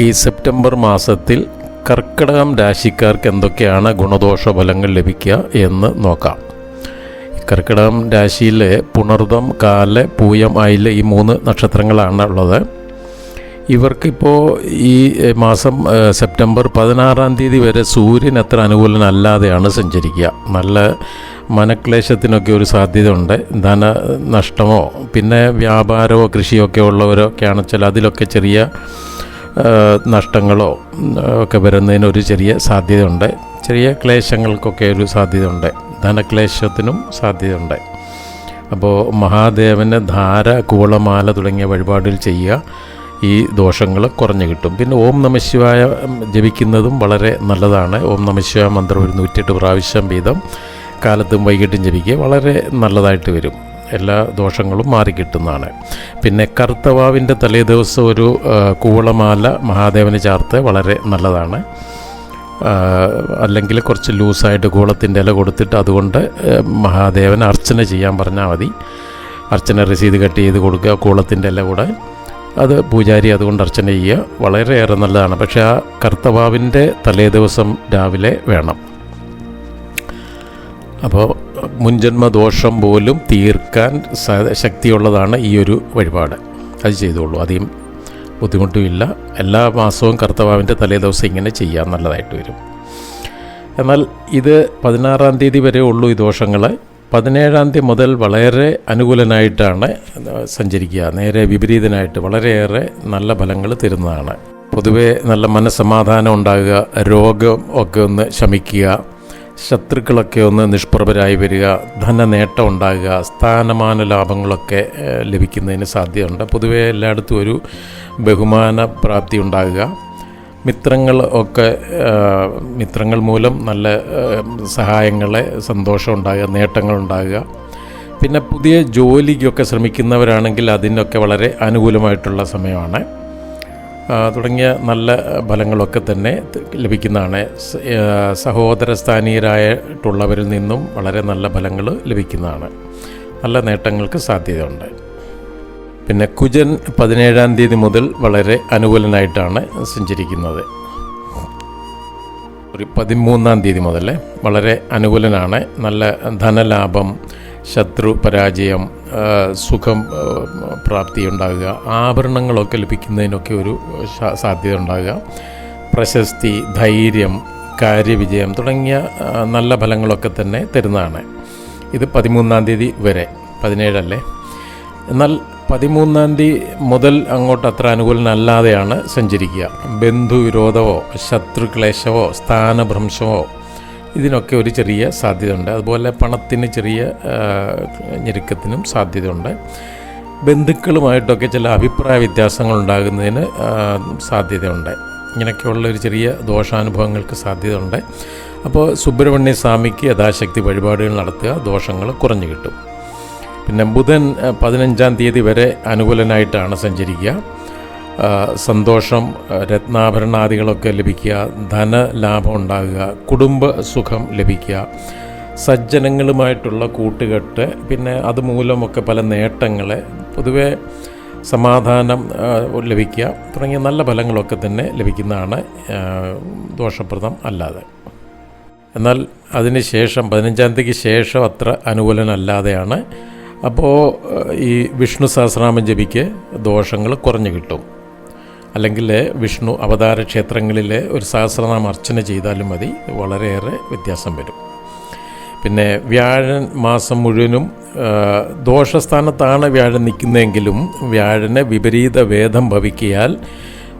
ഈ സെപ്റ്റംബർ മാസത്തിൽ കർക്കിടകം രാശിക്കാർക്ക് എന്തൊക്കെയാണ് ഗുണദോഷ ഫലങ്ങൾ ലഭിക്കുക എന്ന് നോക്കാം. കർക്കിടകം രാശിയിലെ പുണർദം കാൽ പൂയം ആയിൽ ഈ മൂന്ന് നക്ഷത്രങ്ങളാണ് ഉള്ളത്. ഇവർക്കിപ്പോൾ ഈ മാസം സെപ്റ്റംബർ പതിനാറാം തീയതി വരെ സൂര്യൻ അത്ര അനുകൂലനല്ലാതെയാണ് സഞ്ചരിക്കുക. നല്ല മനക്ലേശത്തിനൊക്കെ ഒരു സാധ്യത ഉണ്ട് ധന നഷ്ടമോ പിന്നെ വ്യാപാരമോ കൃഷിയൊക്കെ ഒക്കെ ഉള്ളവരൊക്കെയാണെന്ന് വെച്ചാൽ അതിലൊക്കെ ചെറിയ നഷ്ടങ്ങളോ ഒക്കെ വരുന്നതിന് ഒരു ചെറിയ സാധ്യതയുണ്ട്. ചെറിയ ക്ലേശങ്ങൾക്കൊക്കെ ഒരു സാധ്യതയുണ്ട്. ധനക്ലേശത്തിനും സാധ്യതയുണ്ട്. അപ്പോൾ മഹാദേവന് ധാര കൂളമാല തുടങ്ങിയ വഴിപാടുകൾ ചെയ്യുക ഈ ദോഷങ്ങൾ കുറഞ്ഞു കിട്ടും. പിന്നെ ഓം നമശിവായ ജപിക്കുന്നതും വളരെ നല്ലതാണ്. ഓം നമശിവായ മന്ത്രം ഒരു നൂറ്റിയെട്ട് പ്രാവശ്യം വീതം കാലത്തും വൈകിട്ടും ജപിക്കുക വളരെ നല്ലതായിട്ട് വരും. എല്ലാ ദോഷങ്ങളും മാറിക്കിട്ടുന്നതാണ്. പിന്നെ കറുത്തവാവിന്റെ തലേ ദിവസം ഒരു കൂവളമാല മഹാദേവന് ചാർത്ത് വളരെ നല്ലതാണ്. അല്ലെങ്കിൽ കുറച്ച് ലൂസായിട്ട് കൂളത്തിന്റെ ഇല കൊടുത്തിട്ട് അതുകൊണ്ട് മഹാദേവൻ അർച്ചന ചെയ്യാൻ പറഞ്ഞാൽ മതി. അർച്ചന രസീത് കട്ട് ചെയ്ത് കൊടുക്കുക കൂളത്തിന്റെ ഇല കൂടെ. അത് പൂജാരി അതുകൊണ്ട് അർച്ചന ചെയ്യുക. വളരെയേറെ നല്ലതാണ്. പക്ഷേ ആ കർത്തവാവിന്റെ തലേ ദിവസം രാവിലെ വേണം. അപ്പോൾ മുൻജന്മ ദോഷം പോലും തീർക്കാൻ ശക്തിയുള്ളതാണ് ഈ ഒരു വഴിപാട്. അത് ചെയ്തോളൂ. അധികം ബുദ്ധിമുട്ടുമില്ല. എല്ലാ മാസവും കർത്തവാവിന്റെ തലേ ദിവസം ഇങ്ങനെ ചെയ്യാൻ നല്ലതായിട്ട് വരും. എന്നാൽ ഇത് പതിനാറാം തീയതി വരെ ഉള്ളൂ ഈ ദോഷങ്ങൾ പതിനേഴാം തീയതി മുതൽ വളരെ അനുകൂലനായിട്ടാണ് സഞ്ചരിക്കുക. നേരെ വിപരീതനായിട്ട് വളരെയേറെ നല്ല ഫലങ്ങൾ തരുന്നതാണ്. പൊതുവേ നല്ല മനസ്സമാധാനം ഉണ്ടാകുക രോഗം ഒക്കെ ഒന്ന് ശമിക്കുക ശത്രുക്കളൊക്കെ ഒന്ന് നിഷ്പ്രഭരായി വരിക ധനനേട്ടം ഉണ്ടാകുക സ്ഥാനമാന ലാഭങ്ങളൊക്കെ ലഭിക്കുന്നതിന് സാധ്യതയുണ്ട്. പൊതുവേ എല്ലായിടത്തും ഒരു ബഹുമാന പ്രാപ്തി ഉണ്ടാകുക. മിത്രങ്ങൾ ഒക്കെ മിത്രങ്ങൾ മൂലം നല്ല സഹായങ്ങളെ സന്തോഷം ഉണ്ടാകുക നേട്ടങ്ങൾ ഉണ്ടാകുക. പിന്നെ പുതിയ ജോലിക്കൊക്കെ ശ്രമിക്കുന്നവരാണെങ്കിൽ അതിനൊക്കെ വളരെ അനുകൂലമായിട്ടുള്ള സമയമാണ്. തുടങ്ങിയ നല്ല ഫലങ്ങളൊക്കെ തന്നെ ലഭിക്കുന്നതാണ്. സഹോദര സ്ഥാനീയരായിട്ടുള്ളവരിൽ നിന്നും വളരെ നല്ല ഫലങ്ങൾ ലഭിക്കുന്നതാണ്. നല്ല നേട്ടങ്ങൾക്ക് സാധ്യതയുണ്ട്. പിന്നെ കുജൻ പതിനേഴാം തീയതി മുതൽ വളരെ അനുകൂലനായിട്ടാണ് സഞ്ചരിക്കുന്നത്. ഒരു പതിമൂന്നാം തീയതി മുതൽ വളരെ അനുകൂലനാണ്. നല്ല ധനലാഭം ശത്രു പരാജയം സുഖം പ്രാപ്തി ഉണ്ടാകുക ആഭരണങ്ങളൊക്കെ ലഭിക്കുന്നതിനൊക്കെ ഒരു സാധ്യത ഉണ്ടാകുക. പ്രശസ്തി ധൈര്യം കാര്യവിജയം തുടങ്ങിയ നല്ല ഫലങ്ങളൊക്കെ തന്നെ തരുന്നതാണ്. ഇത് പതിമൂന്നാം തീയതി വരെ പതിനേഴല്ലേ? എന്നാൽ പതിമൂന്നാം തീയതി മുതൽ അങ്ങോട്ട് അത്ര അനുകൂലനല്ലാതെയാണ് സഞ്ചരിക്കുക. ബന്ധുവിരോധമോ ശത്രുക്ലേശമോ സ്ഥാനഭ്രംശമോ ഇതിനൊക്കെ ഒരു ചെറിയ സാധ്യതയുണ്ട്. അതുപോലെ പണത്തിന് ചെറിയ ഞെരുക്കത്തിനും സാധ്യതയുണ്ട്. ബന്ധുക്കളുമായിട്ടൊക്കെ ചില അഭിപ്രായ വ്യത്യാസങ്ങൾ ഉണ്ടാകുന്നതിന് സാധ്യതയുണ്ട്. ഇങ്ങനെയൊക്കെയുള്ള ഒരു ചെറിയ ദോഷാനുഭവങ്ങൾക്ക് സാധ്യതയുണ്ട്. അപ്പോൾ സുബ്രഹ്മണ്യ സ്വാമിക്ക് യഥാശക്തി വഴിപാടുകൾ നടത്തുക ദോഷങ്ങൾ കുറഞ്ഞു കിട്ടും. പിന്നെ ബുധൻ പതിനഞ്ചാം തീയതി വരെ അനുകൂലനായിട്ടാണ് സഞ്ചരിക്കുക. സന്തോഷം രത്നാഭരണാദികളൊക്കെ ലഭിക്കുക ധനലാഭം ഉണ്ടാകുക കുടുംബ സുഖം ലഭിക്കുക സജ്ജനങ്ങളുമായിട്ടുള്ള കൂട്ടുകെട്ട് പിന്നെ അതുമൂലമൊക്കെ പല നേട്ടങ്ങളെ പൊതുവെ സമാധാനം ലഭിക്കുക തുടങ്ങിയ നല്ല ഫലങ്ങളൊക്കെ തന്നെ ലഭിക്കുന്നതാണ് ദോഷപ്രദം അല്ലാതെ. എന്നാൽ അതിന് ശേഷം പതിനഞ്ചാം തീയതിക്ക് ശേഷം അത്ര അനുകൂലനല്ലാതെയാണ്. അപ്പോൾ ഈ വിഷ്ണു സഹസ്രനാമം ജപിക്ക് ദോഷങ്ങൾ കുറഞ്ഞു കിട്ടും. അല്ലെങ്കിൽ വിഷ്ണു അവതാര ക്ഷേത്രങ്ങളിൽ ഒരു സഹസ്രനാമം അർച്ചന ചെയ്താലും മതി. വളരെയേറെ വ്യത്യാസം വരും. പിന്നെ വ്യാഴൻ മാസം മുഴുവനും ദോഷസ്ഥാനത്താണ് വ്യാഴൻ നിൽക്കുന്നതെങ്കിലും വ്യാഴന് വിപരീത വേദം ഭവിക്കിയാൽ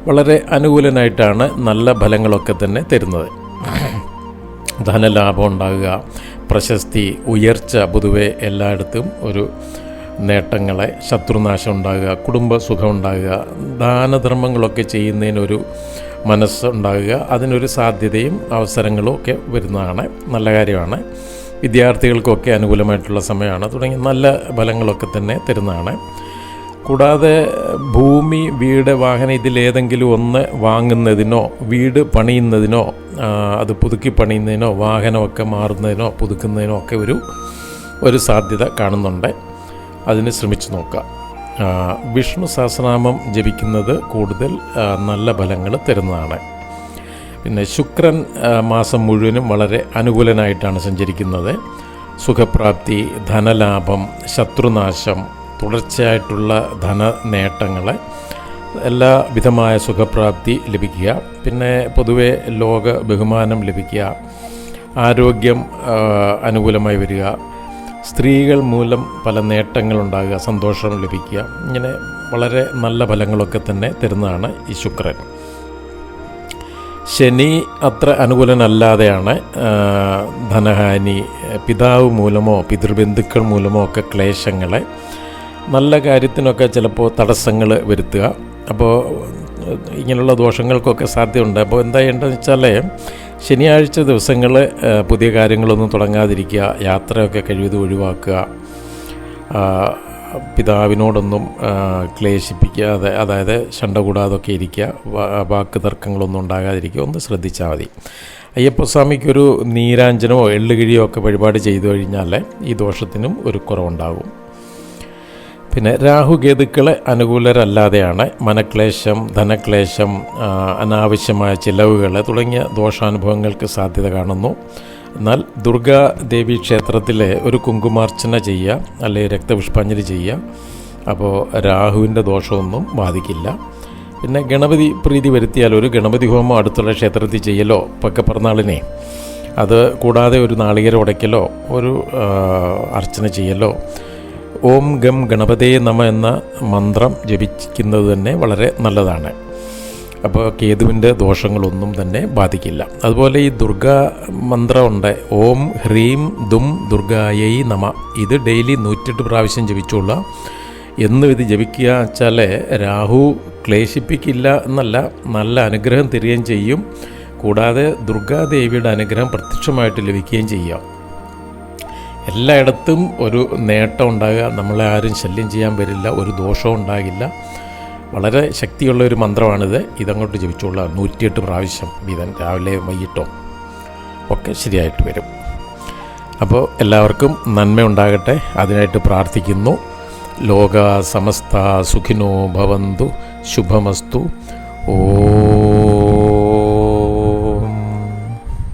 വളരെ അനുകൂലനായിട്ടാണ് നല്ല ഫലങ്ങളൊക്കെ തന്നെ തരുന്നത്. ധനലാഭം ഉണ്ടാകുക പ്രശസ്തി ഉയർച്ച പൊതുവെ എല്ലായിടത്തും ഒരു നേട്ടങ്ങളെ ശത്രുനാശം ഉണ്ടാകുക കുടുംബ സുഖം ഉണ്ടാകുക ദാനധർമ്മങ്ങളൊക്കെ ചെയ്യുന്നതിനൊരു മനസ്സുണ്ടാകുക അതിനൊരു സാധ്യതയും അവസരങ്ങളും ഒക്കെ വരുന്നതാണ്. നല്ല കാര്യമാണ്. വിദ്യാർത്ഥികൾക്കൊക്കെ അനുകൂലമായിട്ടുള്ള സമയമാണ്. തുടങ്ങി നല്ല ഫലങ്ങളൊക്കെ തന്നെ തരുന്നതാണ്. കൂടാതെ ഭൂമി വീട് വാഹനം ഇതിലേതെങ്കിലും ഒന്ന് വാങ്ങുന്നതിനോ വീട് പണിയുന്നതിനോ അത് പുതുക്കി പണിയുന്നതിനോ വാഹനമൊക്കെ മാറുന്നതിനോ പുതുക്കുന്നതിനോ ഒക്കെ ഒരു ഒരു സാധ്യത കാണുന്നുണ്ട്. അതിന് ശ്രമിച്ചു നോക്കാം. വിഷ്ണു സഹസ്രനാമം ജപിക്കുന്നത് കൂടുതൽ നല്ല ഫലങ്ങൾ തരുന്നതാണ്. പിന്നെ ശുക്രൻ മാസം മുഴുവനും വളരെ അനുകൂലനായിട്ടാണ് സഞ്ചരിക്കുന്നത്. സുഖപ്രാപ്തി ധനലാഭം ശത്രുനാശം തുടർച്ചയായിട്ടുള്ള ധന നേട്ടങ്ങൾ എല്ലാ വിധമായ സുഖപ്രാപ്തി ലഭിക്കുക. പിന്നെ പൊതുവെ ലോക ബഹുമാനം ലഭിക്കുക. ആരോഗ്യം അനുകൂലമായി വരിക. സ്ത്രീകൾ മൂലം പല നേട്ടങ്ങളുണ്ടാകുക സന്തോഷം ലഭിക്കുക. ഇങ്ങനെ വളരെ നല്ല ഫലങ്ങളൊക്കെ തന്നെ തരുന്നതാണ് ഈ ശുക്രൻ. ശനി അത്ര അനുകൂലനല്ലാതെയാണ് ധനഹാനി പിതാവ് മൂലമോ പിതൃബന്ധുക്കൾ മൂലമോ ഒക്കെ ക്ലേശങ്ങളെ നല്ല കാര്യത്തിനൊക്കെ ചിലപ്പോൾ തടസ്സങ്ങൾ വരുത്തുക. അപ്പോൾ ഇങ്ങനെയുള്ള ദോഷങ്ങൾക്കൊക്കെ സാധ്യതയുണ്ട്. അപ്പോൾ എന്താ ചെയ്യേണ്ടതെന്ന് വെച്ചാൽ ശനിയാഴ്ച ദിവസങ്ങൾ പുതിയ കാര്യങ്ങളൊന്നും തുടങ്ങാതിരിക്കുക യാത്രയൊക്കെ കഴിവതും ഒഴിവാക്കുക പിതാവിനോടൊന്നും ക്ലേശിപ്പിക്കാതെ അതായത് ശണ്ട കൂടാതൊക്കെ ഇരിക്കുക വാക്ക് തർക്കങ്ങളൊന്നും ഉണ്ടാകാതിരിക്കുക ഒന്ന് ശ്രദ്ധിച്ചാൽ മതി. അയ്യപ്പസ്വാമിക്കൊരു നീരാഞ്ജനമോ എള്ളുകിഴിയോ ഒക്കെ വഴിപാട് ചെയ്തു കഴിഞ്ഞാൽ ഈ ദോഷത്തിനും ഒരു കുറവുണ്ടാകും. പിന്നെ രാഹുകേതുക്കളെ അനുകൂലരല്ലാതെയാണ് മനക്ലേശം ധനക്ലേശം അനാവശ്യമായ ചിലവുകൾ തുടങ്ങിയ ദോഷാനുഭവങ്ങൾക്ക് സാധ്യത കാണുന്നു. എന്നാൽ ദുർഗാ ദേവി ക്ഷേത്രത്തിലെ ഒരു കുങ്കുമാർച്ചന ചെയ്യുക അല്ലെങ്കിൽ രക്തപുഷ്പാഞ്ജലി ചെയ്യുക അപ്പോൾ രാഹുവിന്റെ ദോഷമൊന്നും ബാധിക്കില്ല. പിന്നെ ഗണപതി പ്രീതി വരുത്തിയാൽ ഒരു ഗണപതി ഹോമം അടുത്തുള്ള ക്ഷേത്രത്തിൽ ചെയ്യലോ? പൊക്കെ പറഞ്ഞാളിനെ അത് കൂടാതെ ഒരു നാളികേരം ഉടയ്ക്കലോ? ഒരു അർച്ചന ചെയ്യലോ? ഓം ഗം ഗണപതേ നമ എന്ന മന്ത്രം ജപിക്കുന്നത് തന്നെ വളരെ നല്ലതാണ്. അപ്പോൾ കേതുവിന്റെ ദോഷങ്ങളൊന്നും തന്നെ ബാധിക്കില്ല. അതുപോലെ ഈ ദുർഗാ മന്ത്രമുണ്ട് ഓം ഹ്രീം ദും ദുർഗായൈ നമ. ഇത് ഡെയിലി നൂറ്റെട്ട് പ്രാവശ്യം ജപിച്ചുള്ള എന്നും ഇത് ജപിക്കുക വെച്ചാൽ രാഹു ക്ലേശിപ്പിക്കില്ല എന്നല്ല നല്ല അനുഗ്രഹം തരികയും ചെയ്യും. കൂടാതെ ദുർഗാദേവിയുടെ അനുഗ്രഹം പ്രത്യക്ഷമായിട്ട് ലഭിക്കുകയും ചെയ്യാം. എല്ലായിടത്തും ഒരു നേട്ടം ഉണ്ടാകുക നമ്മളെ ആരും ശല്യം ചെയ്യാൻ വരില്ല ഒരു ദോഷവും ഉണ്ടാകില്ല. വളരെ ശക്തിയുള്ള ഒരു മന്ത്രമാണിത്. ഇതങ്ങോട്ട് ജപിച്ചുള്ള നൂറ്റിയെട്ട് പ്രാവശ്യം വീതൻ രാവിലെ വൈകിട്ടോ ഒക്കെ ശരിയായിട്ട് വരും. അപ്പോൾ എല്ലാവർക്കും നന്മ ഉണ്ടാകട്ടെ. അതിനായിട്ട് പ്രാർത്ഥിക്കുന്നു. ലോക സമസ്ത സുഖിനോ ഭവന്തു. ശുഭമസ്തു. ഓ